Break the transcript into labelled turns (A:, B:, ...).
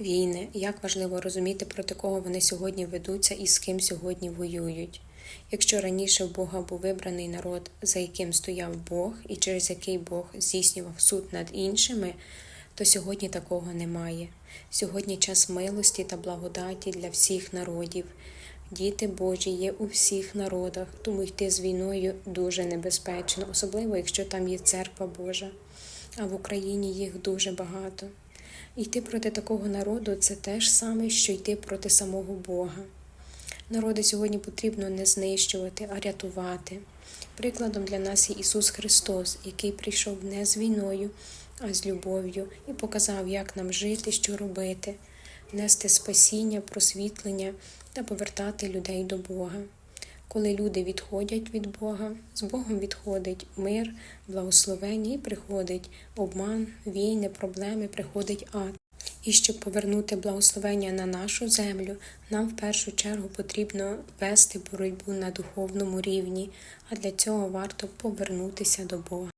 A: війни, як важливо розуміти, проти кого вони сьогодні ведуться і з ким сьогодні воюють. Якщо раніше в Бога був вибраний народ, за яким стояв Бог і через який Бог здійснював суд над іншими, то сьогодні такого немає. Сьогодні час милості та благодаті для всіх народів. Діти Божі є у всіх народах, тому йти з війною дуже небезпечно, особливо якщо там є церква Божа, а в Україні їх дуже багато. Йти проти такого народу це те ж саме, що йти проти самого Бога. Народи сьогодні потрібно не знищувати, а рятувати. Прикладом для нас є Ісус Христос, який прийшов не з війною, а з любов'ю і показав, як нам жити, що робити, нести спасіння, просвітлення та повертати людей до Бога. Коли люди відходять від Бога, з Богом відходить мир, благословення і приходить обман, війни, проблеми, приходить ад. І щоб повернути благословення на нашу землю, нам в першу чергу потрібно вести боротьбу на духовному рівні, а для цього варто повернутися до Бога.